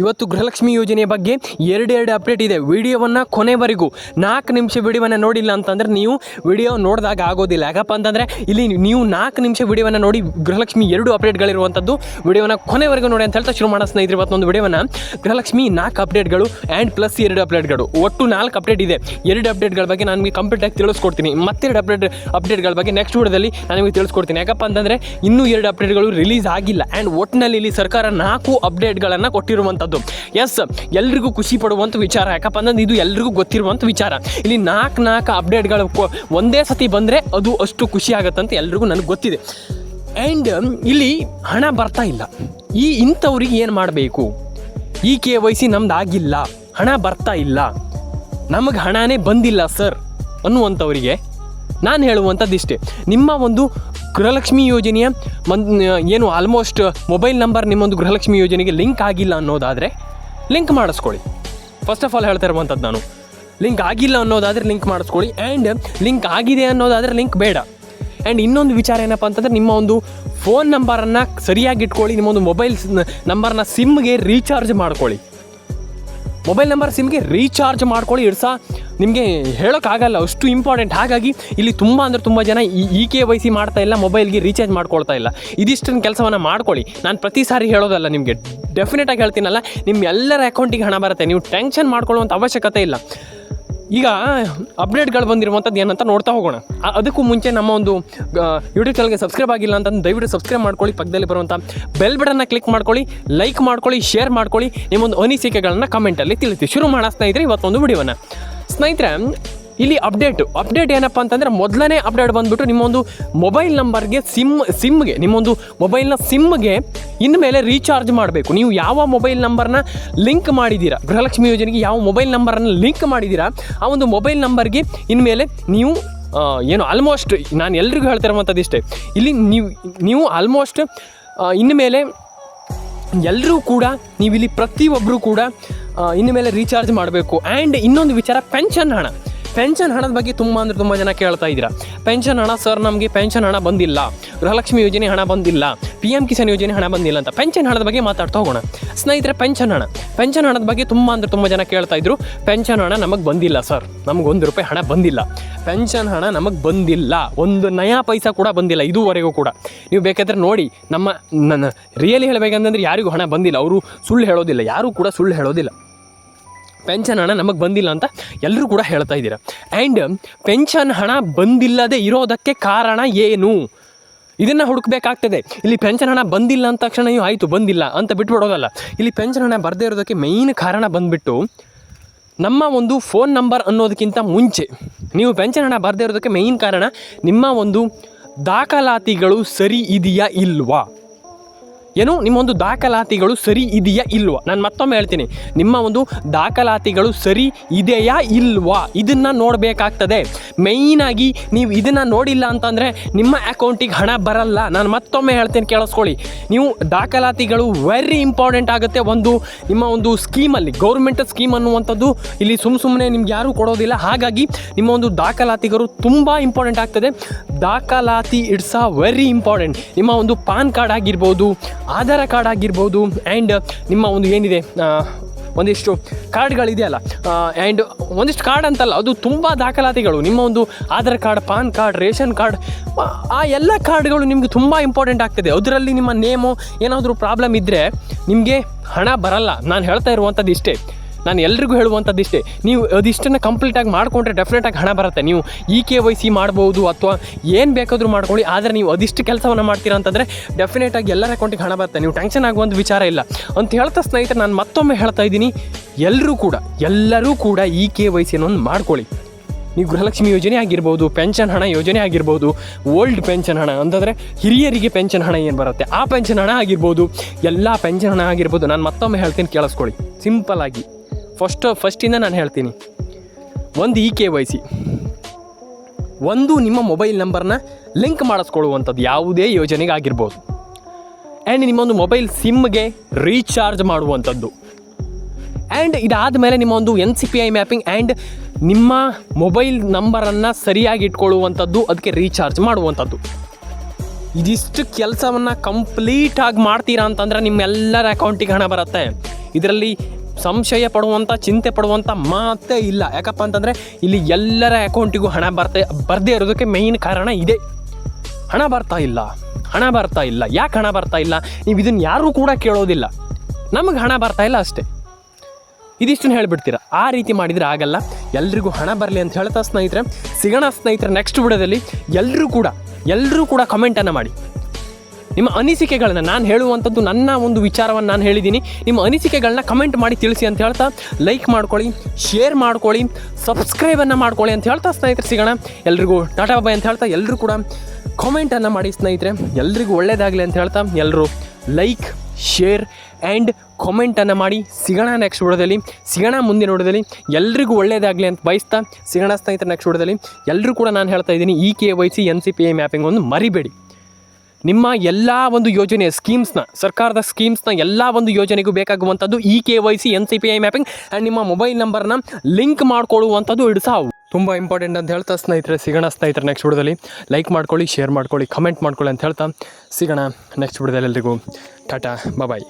ಇವತ್ತು ಗೃಹಲಕ್ಷ್ಮಿ ಯೋಜನೆಯ ಬಗ್ಗೆ ಎರಡೆರಡು ಅಪ್ಡೇಟ್ ಇದೆ. ವಿಡಿಯೋವನ್ನು ಕೊನೆವರೆಗೂ ನಾಲ್ಕು ನಿಮಿಷ ವಿಡಿಯೋವನ್ನು ನೋಡಿಲ್ಲ ಅಂತಂದ್ರೆ ನೀವು ವಿಡಿಯೋ ನೋಡಿದಾಗ ಆಗೋದಿಲ್ಲ. ಯಾಕಪ್ಪ ಅಂತಂದರೆ ಇಲ್ಲಿ ನೀವು ನಾಲ್ಕು ನಿಮಿಷ ವಿಡಿಯೋವನ್ನು ನೋಡಿ ಗೃಹಲಕ್ಷ್ಮಿ ಎರಡು ಅಪ್ಡೇಟ್ಗಳಿರುವಂಥದ್ದು ವಿಡಿಯೋನ ಕೊನೆವರೆಗೂ ನೋಡಿ ಅಂತ ಹೇಳ್ತಾ ಶುರು ಮಾಡೋ ಸ್ನೇಹಿತರು ಇವತ್ತೊಂದು ವಿಡಿಯೋವನ್ನು ಗೃಹಲಕ್ಷ್ಮಿ ನಾಲ್ಕು ಅಪ್ಡೇಟ್ಗಳು ಆ್ಯಂಡ್ ಪ್ಲಸ್ ಎರಡು ಅಪ್ಡೇಟ್ಗಳು. ಒಟ್ಟು ನಾಲ್ಕು ಅಪ್ಡೇಟ್ ಇದೆ. ಎರಡು ಅಪ್ಡೇಟ್ಗಳ ಬಗ್ಗೆ ನಾನು ನಿಮಗೆ ಕಂಪ್ಲೀಟಾಗಿ ತಿಳಿಸ್ಕೊಡ್ತೀನಿ. ಮತ್ತೆರಡು ಅಪ್ಡೇಟ್, ಅಪ್ಡೇಟ್ಗಳ ಬಗ್ಗೆ ನೆಕ್ಸ್ಟ್ ವಿಡಿಯೋದಲ್ಲಿ ನಾನು ನಿಮಗೆ ತಿಳಿಸ್ಕೊಡ್ತೀನಿ. ಯಾಕಪ್ಪ ಅಂತಂದರೆ ಇನ್ನೂ ಎರಡು ಅಪ್ಡೇಟ್ಗಳು ರಿಲೀಸ್ ಆಗಿಲ್ಲ. ಆ್ಯಂಡ್ ಒಟ್ಟಿನಲ್ಲಿ ಇಲ್ಲಿ ಸರ್ಕಾರ ನಾಲ್ಕು ಅಪ್ಡೇಟ್ಗಳನ್ನು ಕೊಟ್ಟಿರುವಂಥದ್ದು ಎಸ್ ಎಲ್ರಿಗೂ ಖುಷಿ ಪಡುವಂಥ ವಿಚಾರ. ಯಾಕಪ್ಪ ಅಂದ್ರೆ ಇದು ಎಲ್ರಿಗೂ ಗೊತ್ತಿರುವಂಥ ವಿಚಾರ. ಇಲ್ಲಿ ನಾಲ್ಕು ನಾಲ್ಕು ಅಪ್ಡೇಟ್ಗಳು ಒಂದೇ ಸತಿ ಬಂದರೆ ಅದು ಅಷ್ಟು ಖುಷಿ ಆಗುತ್ತಂತ ಎಲ್ರಿಗೂ ನನಗೆ ಗೊತ್ತಿದೆ. ಆ್ಯಂಡ್ ಇಲ್ಲಿ ಹಣ ಬರ್ತಾ ಇಲ್ಲ. ಈ ಇಂಥವ್ರಿಗೆ ಏನು ಮಾಡಬೇಕು? ಈ ಕೆ ವೈ ಸಿ ನಮ್ದು ಆಗಿಲ್ಲ. ಹಣ ಬರ್ತಾ ಇಲ್ಲ. ನಮಗೆ ಹಣನೇ ಬಂದಿಲ್ಲ ಸರ್ ಅನ್ನುವಂಥವರಿಗೆ ನಾನು ಹೇಳುವಂಥದ್ದು ಇಷ್ಟೇ. ನಿಮ್ಮ ಒಂದು ಗೃಹಲಕ್ಷ್ಮಿ ಯೋಜನೆಯ ಮನ್ ಏನು ಆಲ್ಮೋಸ್ಟ್ ಮೊಬೈಲ್ ನಂಬರ್ ನಿಮ್ಮೊಂದು ಗೃಹಲಕ್ಷ್ಮಿ ಯೋಜನೆಗೆ ಲಿಂಕ್ ಆಗಿಲ್ಲ ಅನ್ನೋದಾದರೆ ಲಿಂಕ್ ಮಾಡಿಸ್ಕೊಳ್ಳಿ. ಫಸ್ಟ್ ಆಫ್ ಆಲ್ ಹೇಳ್ತಾ ಇರುವಂಥದ್ದು ನಾನು. ಲಿಂಕ್ ಆಗಿಲ್ಲ ಅನ್ನೋದಾದರೆ ಲಿಂಕ್ ಮಾಡಿಸ್ಕೊಳ್ಳಿ. ಆ್ಯಂಡ್ ಲಿಂಕ್ ಆಗಿದೆ ಅನ್ನೋದಾದರೆ ಲಿಂಕ್ ಬೇಡ. ಆ್ಯಂಡ್ ಇನ್ನೊಂದು ವಿಚಾರ ಏನಪ್ಪ ಅಂತಂದರೆ ನಿಮ್ಮ ಒಂದು ಫೋನ್ ನಂಬರನ್ನು ಸರಿಯಾಗಿ ಇಟ್ಕೊಳ್ಳಿ. ನಿಮ್ಮ ಒಂದು ಮೊಬೈಲ್ ನಂಬರ್ನ ಸಿಮ್ಗೆ ರೀಚಾರ್ಜ್ ಮಾಡ್ಕೊಳ್ಳಿ. ಮೊಬೈಲ್ ನಂಬರ್ ಸಿಮ್ಗೆ ರೀಚಾರ್ಜ್ ಮಾಡ್ಕೊಳ್ಳಿ. ಇಡ್ಸ ನಿಮಗೆ ಹೇಳೋಕ್ಕಾಗಲ್ಲ, ಅಷ್ಟು ಇಂಪಾರ್ಟೆಂಟ್ ಹಾಗಾಗಿ ಇಲ್ಲಿ ತುಂಬ ಅಂದರೆ ತುಂಬ ಜನ ಈ ಕೆ ವೈ ಸಿ ಮಾಡ್ತಾ ಇಲ್ಲ ಮೊಬೈಲ್ಗೆ ರೀಚಾರ್ಜ್ ಮಾಡ್ಕೊಳ್ತಾ ಇಲ್ಲ. ಇದಿಷ್ಟನ್ನು ಕೆಲಸವನ್ನು ಮಾಡ್ಕೊಳ್ಳಿ. ನಾನು ಪ್ರತಿ ಸಾರಿ ಹೇಳೋದಲ್ಲ ನಿಮಗೆ. ಡೆಫಿನೆಟಾಗಿ ಹೇಳ್ತೀನಲ್ಲ ನಿಮ್ಮ ಎಲ್ಲರ ಅಕೌಂಟಿಗೆ ಹಣ ಬರುತ್ತೆ. ನೀವು ಟೆನ್ಷನ್ ಮಾಡ್ಕೊಳ್ಳುವಂಥ ಅವಶ್ಯಕತೆ ಇಲ್ಲ. ಈಗ ಅಪ್ಡೇಟ್ಗಳು ಬಂದಿರುವಂಥದ್ದು ಏನಂತ ನೋಡ್ತಾ ಹೋಗೋಣ. ಅದಕ್ಕೂ ಮುಂಚೆ ನಮ್ಮ ಒಂದು ಯೂಟ್ಯೂಬ್ ಚಾನಲ್ಗೆ ಸಬ್ಸ್ಕ್ರೈಬ್ ಆಗಿಲ್ಲ ಅಂತಂದು ದಯವಿಟ್ಟು ಸಬ್ಸ್ಕ್ರೈಬ್ ಮಾಡ್ಕೊಳ್ಳಿ, ಪಕ್ಕದಲ್ಲಿ ಬರುವಂಥ ಬೆಲ್ ಬಟನ್ನ ಕ್ಲಿಕ್ ಮಾಡ್ಕೊಳ್ಳಿ ಲೈಕ್ ಮಾಡ್ಕೊಳ್ಳಿ ಶೇರ್ ಮಾಡ್ಕೊಳ್ಳಿ, ನಿಮ್ಮೊಂದು ಅನಿಸಿಕೆಗಳನ್ನು ಕಮೆಂಟಲ್ಲಿ ತಿಳಿಸಿ. ಶುರು ಮಾಡಿಸ್ತಾ ಇದ್ದರೆ ಇವತ್ತೊಂದು ವಿಡಿಯೋನ. ಸ್ನೇಹಿತರೆ, ಇಲ್ಲಿ ಅಪ್ಡೇಟು ಅಪ್ಡೇಟ್ ಏನಪ್ಪ ಅಂತಂದರೆ ಮೊದಲನೇ ಅಪ್ಡೇಟ್ ಬಂದುಬಿಟ್ಟು ನಿಮ್ಮೊಂದು ಮೊಬೈಲ್ ನಂಬರ್ಗೆ ಸಿಮ್ ಸಿಮ್ಗೆ ನಿಮ್ಮೊಂದು ಮೊಬೈಲ್ನ ಸಿಮ್ಗೆ ಇನ್ಮೇಲೆ ರೀಚಾರ್ಜ್ ಮಾಡಬೇಕು. ನೀವು ಯಾವ ಮೊಬೈಲ್ ನಂಬರ್ನ ಲಿಂಕ್ ಮಾಡಿದ್ದೀರಾ, ಗೃಹಲಕ್ಷ್ಮಿ ಯೋಜನೆಗೆ ಯಾವ ಮೊಬೈಲ್ ನಂಬರನ್ನು ಲಿಂಕ್ ಮಾಡಿದ್ದೀರಾ, ಆ ಒಂದು ಮೊಬೈಲ್ ನಂಬರ್ಗೆ ಇನ್ಮೇಲೆ ನೀವು ಏನು ಆಲ್ಮೋಸ್ಟ್ ನಾನು ಎಲ್ರಿಗೂ ಹೇಳ್ತಿರುವಂಥದ್ದು ಇಷ್ಟೇ ಇಲ್ಲಿ ನೀವು ನೀವು ಆಲ್ಮೋಸ್ಟ್ ಇನ್ಮೇಲೆ ಎಲ್ಲರೂ ಕೂಡ, ನೀವಿಲ್ಲಿ ಪ್ರತಿಯೊಬ್ಬರು ಕೂಡ ಇನ್ನು ಮೇಲೆ ರೀಚಾರ್ಜ್ ಮಾಡಬೇಕು. ಆ್ಯಂಡ್ ಇನ್ನೊಂದು ವಿಚಾರ ಪೆನ್ಷನ್ ಹಣ. ಪೆನ್ಷನ್ ಹಣದ ಬಗ್ಗೆ ತುಂಬ ಅಂದರೆ ತುಂಬ ಜನ ಕೇಳ್ತಾ ಇದ್ದೀರಾ. ಪೆನ್ಷನ್ ಹಣ ಸರ್ ನಮಗೆ ಪೆನ್ಷನ್ ಹಣ ಬಂದಿಲ್ಲ. ಗೃಹಲಕ್ಷ್ಮಿ ಯೋಜನೆ ಹಣ ಬಂದಿಲ್ಲ. ಪಿ ಎಂ ಕಿಸಾನ್ ಯೋಜನೆ ಹಣ ಬಂದಿಲ್ಲ ಅಂತ. ಪೆನ್ಷನ್ ಹಣದ ಬಗ್ಗೆ ಮಾತಾಡ್ತಾ ಹೋಗೋಣ. ಸ್ನೇಹಿತರೆ, ಪೆನ್ಷನ್ ಹಣ. ಪೆನ್ಷನ್ ಹಣದ ಬಗ್ಗೆ ತುಂಬ ಅಂದರೆ ತುಂಬ ಜನ ಕೇಳ್ತಾ ಇದ್ರು. ಪೆನ್ಷನ್ ಹಣ ನಮಗೆ ಬಂದಿಲ್ಲ ಸರ್. ನಮಗೆ ಒಂದು ರೂಪಾಯಿ ಹಣ ಬಂದಿಲ್ಲ. ಪೆನ್ಷನ್ ಹಣ ನಮಗೆ ಬಂದಿಲ್ಲ. ಒಂದು ನಯಾ ಪೈಸಾ ಕೂಡ ಬಂದಿಲ್ಲ. ಇದುವರೆಗೂ ಕೂಡ. ನೀವು ಬೇಕಾದರೆ ನೋಡಿ, ನಮ್ಮ ನನ್ನ ರಿಯಲಿ ಹೇಳಬೇಕಂತಂದ್ರೆ ಯಾರಿಗೂ ಹಣ ಬಂದಿಲ್ಲ. ಅವರು ಸುಳ್ಳು ಹೇಳೋದಿಲ್ಲ. ಯಾರೂ ಕೂಡ ಸುಳ್ಳು ಹೇಳೋದಿಲ್ಲ. ಪೆನ್ಷನ್ ಹಣ ನಮಗೆ ಬಂದಿಲ್ಲ ಅಂತ ಎಲ್ಲರೂ ಕೂಡ ಹೇಳ್ತಾ ಇದ್ದೀರಾ. ಆ್ಯಂಡ್ ಪೆನ್ಷನ್ ಹಣ ಬಂದಿಲ್ಲದೆ ಇರೋದಕ್ಕೆ ಕಾರಣ ಏನು? ಇದನ್ನು ಹುಡುಕಬೇಕಾಗ್ತದೆ. ಇಲ್ಲಿ ಪೆನ್ಷನ್ ಹಣ ಬಂದಿಲ್ಲ ಅಂತ ತಕ್ಷಣ ಇವು ಆಯಿತು, ಬಂದಿಲ್ಲ ಅಂತ ಬಿಟ್ಬಿಡೋದಲ್ಲ. ಇಲ್ಲಿ ಪೆನ್ಷನ್ ಹಣ ಬರದೇ ಇರೋದಕ್ಕೆ ಮೇಯ್ನ್ ಕಾರಣ ಬಂದುಬಿಟ್ಟು ನಮ್ಮ ಒಂದು ಫೋನ್ ನಂಬರ್ ಅನ್ನೋದಕ್ಕಿಂತ ಮುಂಚೆ, ನೀವು ಪೆನ್ಷನ್ ಹಣ ಬರದೇ ಇರೋದಕ್ಕೆ ಮೇಯ್ನ್ ಕಾರಣ ನಿಮ್ಮ ಒಂದು ದಾಖಲಾತಿಗಳು ಸರಿ ಇದೆಯಾ ಇಲ್ವಾ? ಏನು ನಿಮ್ಮ ಒಂದು ದಾಖಲಾತಿಗಳು ಸರಿ ಇದೆಯಾ ಇಲ್ವಾ? ನಾನು ಮತ್ತೊಮ್ಮೆ ಹೇಳ್ತೀನಿ. ನಿಮ್ಮ ಒಂದು ದಾಖಲಾತಿಗಳು ಸರಿ ಇದೆಯಾ ಇಲ್ವಾ? ಇದನ್ನು ನೋಡಬೇಕಾಗ್ತದೆ. ಮೇಯ್ನಾಗಿ ನೀವು ಇದನ್ನು ನೋಡಿಲ್ಲ ಅಂತಂದರೆ ನಿಮ್ಮ ಅಕೌಂಟಿಗೆ ಹಣ ಬರಲ್ಲ. ನಾನು ಮತ್ತೊಮ್ಮೆ ಹೇಳ್ತೀನಿ ಕೇಳಿಸ್ಕೊಳ್ಳಿ. ನೀವು ದಾಖಲಾತಿಗಳು ವೆರಿ ಇಂಪಾರ್ಟೆಂಟ್ ಆಗುತ್ತೆ ಒಂದು ನಿಮ್ಮ ಒಂದು ಸ್ಕೀಮಲ್ಲಿ ಗೌರ್ಮೆಂಟ್ ಸ್ಕೀಮ್ ಅನ್ನುವಂಥದ್ದು ಇಲ್ಲಿ ಸುಮ್ಮ ಸುಮ್ಮನೆ ನಿಮ್ಗೆ ಯಾರೂ ಕೊಡೋದಿಲ್ಲ. ಹಾಗಾಗಿ ನಿಮ್ಮ ಒಂದು ದಾಖಲಾತಿಗಳು ತುಂಬ ಇಂಪಾರ್ಟೆಂಟ್ ಆಗ್ತದೆ. ದಾಖಲಾತಿ ಇಟ್ಸ್ ಅ ವೆರಿ ಇಂಪಾರ್ಟೆಂಟ್ ನಿಮ್ಮ ಒಂದು ಪಾನ್ ಕಾರ್ಡ್ ಆಗಿರ್ಬೋದು ಆಧಾರ ಕಾರ್ಡ್ ಆಗಿರ್ಬೋದು ಆ್ಯಂಡ್ ನಿಮ್ಮ ಒಂದು ಏನಿದೆ ಒಂದಿಷ್ಟು ಕಾರ್ಡ್ಗಳಿದೆಯಲ್ಲ ಆ್ಯಂಡ್ ಒಂದಿಷ್ಟು ಕಾರ್ಡ್ ಅಂತಲ್ಲ, ಅದು ತುಂಬ ದಾಖಲಾತಿಗಳು. ನಿಮ್ಮ ಒಂದು Aadhaar card, PAN card, ration card, ಆ ಎಲ್ಲ ಕಾರ್ಡ್ಗಳು ನಿಮಗೆ ತುಂಬ ಇಂಪಾರ್ಟೆಂಟ್ ಆಗ್ತದೆ. ಅದರಲ್ಲಿ ನಿಮ್ಮ ನೇಮು ಏನಾದರೂ ಪ್ರಾಬ್ಲಮ್ ಇದ್ದರೆ ನಿಮಗೆ ಹಣ ಬರಲ್ಲ. ನಾನು ಹೇಳ್ತಾ ಇರುವಂಥದ್ದು ಇಷ್ಟೇ. ನಾನು ಎಲ್ರಿಗೂ ಹೇಳುವಂಥದ್ದು ಇಷ್ಟೇ ನೀವು ಅದಿಷ್ಟನ್ನು ಕಂಪ್ಲೀಟಾಗಿ ಮಾಡಿಕೊಂಡ್ರೆ ಡೆಫಿನೆಟಾಗಿ ಹಣ ಬರುತ್ತೆ. ನೀವು ಇ ಕೆ ವೈ ಸಿ ಮಾಡ್ಬೋದು ಅಥವಾ ಏನು ಬೇಕಾದರೂ ಮಾಡ್ಕೊಳ್ಳಿ, ಆದರೆ ನೀವು ಅದಿಷ್ಟು ಕೆಲಸವನ್ನು ಮಾಡ್ತೀರಾ ಅಂತಂದರೆ ಡೆಫಿನೆಟಾಗಿ ಎಲ್ಲರ ಅಕೌಂಟಿಗೆ ಹಣ ಬರುತ್ತೆ. ನೀವು ಟೆನ್ಷನ್ ಆಗುವಂಥ ವಿಚಾರ ಇಲ್ಲ. ಅಂತ ಹೇಳ್ತಾ ಸ್ನೇಹಿತರೆ, ನಾನು ಮತ್ತೊಮ್ಮೆ ಹೇಳ್ತಾ ಇದ್ದೀನಿ ಎಲ್ಲರೂ ಕೂಡ ಎಲ್ಲರೂ ಕೂಡ ಇ ಕೆ ವೈ ಸಿ ಅನ್ನೋದು ಮಾಡ್ಕೊಳ್ಳಿ. ನೀವು ಗೃಹಲಕ್ಷ್ಮಿ ಯೋಜನೆ ಆಗಿರ್ಬೋದು ಪೆನ್ಷನ್ ಹಣ ಯೋಜನೆ ಆಗಿರ್ಬೋದು ಓಲ್ಡ್ ಪೆನ್ಷನ್ ಹಣ, ಅಂತಂದರೆ ಹಿರಿಯರಿಗೆ ಪೆನ್ಷನ್ ಹಣ ಏನು ಬರುತ್ತೆ? ಆ ಪೆನ್ಷನ್ ಹಣ ಆಗಿರ್ಬೋದು, ಎಲ್ಲ ಪೆನ್ಷನ್ ಹಣ ಆಗಿರ್ಬೋದು, ನಾನು ಮತ್ತೊಮ್ಮೆ ಹೇಳ್ತೀನಿ, ಕೇಳಿಸ್ಕೊಳ್ಳಿ. ಸಿಂಪಲ್ ಆಗಿ. ಫಸ್ಟ್ ಫಸ್ಟಿಂದ ನಾನು ಹೇಳ್ತೀನಿ. ಒಂದು ಇ ಕೆ ವೈ ಸಿ ಒಂದು ನಿಮ್ಮ ಮೊಬೈಲ್ ನಂಬರ್ನ ಲಿಂಕ್ ಮಾಡಿಸ್ಕೊಳ್ಳುವಂಥದ್ದು ಯಾವುದೇ ಯೋಜನೆಗೆ ಆಗಿರ್ಬೋದು. ಆ್ಯಂಡ್ ನಿಮ್ಮೊಂದು ಮೊಬೈಲ್ ಸಿಮ್ಗೆ ರೀಚಾರ್ಜ್ ಮಾಡುವಂಥದ್ದು. ಆ್ಯಂಡ್ ಇದಾದ ಮೇಲೆ ನಿಮ್ಮ ಒಂದು N C P I mapping and ನಿಮ್ಮ ಮೊಬೈಲ್ ನಂಬರನ್ನು ಸರಿಯಾಗಿ ಇಟ್ಕೊಳ್ಳುವಂಥದ್ದು ಅದಕ್ಕೆ ರೀಚಾರ್ಜ್ ಮಾಡುವಂಥದ್ದು. ಇದಿಷ್ಟು ಕೆಲಸವನ್ನು ಕಂಪ್ಲೀಟಾಗಿ ಮಾಡ್ತೀರಾ ಅಂತಂದ್ರೆ ನಿಮ್ಮೆಲ್ಲರ ಅಕೌಂಟಿಗೆ ಹಣ ಬರುತ್ತೆ. ಇದರಲ್ಲಿ ಸಂಶಯ ಪಡುವಂಥ ಚಿಂತೆ ಪಡುವಂಥ ಮಾತೇ ಇಲ್ಲ. ಯಾಕಪ್ಪ ಅಂತಂದರೆ ಇಲ್ಲಿ ಎಲ್ಲರ ಅಕೌಂಟಿಗೂ ಹಣ ಬರ್ತಾ, ಬರದೇ ಇರೋದಕ್ಕೆ ಮೇಯ್ನ್ ಕಾರಣ ಇದೆ. ಹಣ ಬರ್ತಾ ಇಲ್ಲ. ಹಣ ಬರ್ತಾ ಇಲ್ಲ. ಯಾಕೆ ಹಣ ಬರ್ತಾ ಇಲ್ಲ? ನೀವು ಇದನ್ನು ಯಾರೂ ಕೂಡ ಕೇಳೋದಿಲ್ಲ. ನಮಗೆ ಹಣ ಬರ್ತಾ ಇಲ್ಲ ಅಷ್ಟೇ. ಇದಿಷ್ಟನ್ನು ಹೇಳ್ಬಿಡ್ತೀರ? ಆ ರೀತಿ ಮಾಡಿದರೆ ಆಗಲ್ಲ. ಎಲ್ರಿಗೂ ಹಣ ಬರಲಿ ಅಂತ ಹೇಳ್ತಾ ಸ್ನೇಹಿತರೆ, ಸಿಗೋಣ ಸ್ನೇಹಿತರೆ ನೆಕ್ಸ್ಟ್ ವಿಡಿಯೋದಲ್ಲಿ ಎಲ್ಲರೂ ಕೂಡ ಎಲ್ಲರೂ ಕೂಡ ಕಮೆಂಟನ್ನು ಮಾಡಿ. ನಿಮ್ಮ ಅನಿಸಿಕೆಗಳನ್ನ ನಾನು ಹೇಳುವಂಥದ್ದು ನನ್ನ ಒಂದು ವಿಚಾರವನ್ನು ನಾನು ಹೇಳಿದ್ದೀನಿ. ನಿಮ್ಮ ಅನಿಸಿಕೆಗಳನ್ನ ಕಮೆಂಟ್ ಮಾಡಿ ತಿಳಿಸಿ ಅಂತ ಹೇಳ್ತಾ ಲೈಕ್ ಮಾಡ್ಕೊಳ್ಳಿ ಶೇರ್ ಮಾಡ್ಕೊಳ್ಳಿ ಸಬ್ಸ್ಕ್ರೈಬನ್ನು ಮಾಡ್ಕೊಳ್ಳಿ ಅಂತ ಹೇಳ್ತಾ ಸ್ನೇಹಿತರೆ ಸಿಗೋಣ. ಎಲ್ರಿಗೂ ಟಾಟಾ ಬಾಯ್ ಅಂತ ಹೇಳ್ತಾ ಎಲ್ಲರೂ ಕೂಡ ಕಾಮೆಂಟನ್ನು ಮಾಡಿ ಸ್ನೇಹಿತರೆ. ಎಲ್ರಿಗೂ ಒಳ್ಳೇದಾಗಲಿ ಅಂತ ಹೇಳ್ತಾ ಎಲ್ಲರೂ ಲೈಕ್ ಶೇರ್ ಆ್ಯಂಡ್ ಕಾಮೆಂಟನ್ನು ಮಾಡಿ ಸಿಗೋಣ ನೆಕ್ಸ್ಟ್ ವಿಡಿಯೋದಲ್ಲಿ. ಸಿಗೋಣ ಮುಂದಿನ ವಿಡಿಯೋದಲ್ಲಿ. ಎಲ್ರಿಗೂ ಒಳ್ಳೆಯದಾಗಲಿ ಅಂತ ಬಯಸ್ತಾ ಸಿಗೋಣ ಸ್ನೇಹಿತರೆ ನೆಕ್ಸ್ಟ್ ವಿಡಿಯೋದಲ್ಲಿ. ಎಲ್ಲರೂ ಕೂಡ ನಾನು ಹೇಳ್ತಾ ಇದ್ದೀನಿ E K Y C N C P I mapping ಒಂದು ಮರಿಬೇಡಿ. ನಿಮ್ಮ ಎಲ್ಲ ಒಂದು ಯೋಜನೆ ಸ್ಕೀಮ್ಸ್ನ ಸರ್ಕಾರದ ಸ್ಕೀಮ್ಸ್ನ ಎಲ್ಲ ಒಂದು ಯೋಜನೆಗೂ ಬೇಕಾಗುವಂಥದ್ದು E K Y C, N C P I mapping and ನಿಮ್ಮ ಮೊಬೈಲ್ ನಂಬರ್ನ ಲಿಂಕ್ ಮಾಡ್ಕೊಳ್ಳುವಂಥದ್ದು ಇಡ್ಸ ತುಂಬ ಇಂಪಾರ್ಟೆಂಟ್ ಅಂತ ಹೇಳ್ತಾ ಸ್ನೇಹಿತರೆ, ಸಿಗೋಣ ಸ್ನೇಹಿತರೆ ನೆಕ್ಸ್ಟ್ ವಿಡಿಯೋದಲ್ಲಿ. ಲೈಕ್ ಮಾಡ್ಕೊಳ್ಳಿ ಶೇರ್ ಮಾಡ್ಕೊಳ್ಳಿ ಕಮೆಂಟ್ ಮಾಡ್ಕೊಳ್ಳಿ ಅಂತ ಹೇಳ್ತಾ ಸಿಗೋಣ ನೆಕ್ಸ್ಟ್ ವಿಡಿಯೋದಲ್ಲಿ ಎಲ್ರಿಗೂ. ಟಾಟಾ ಬಾಯ್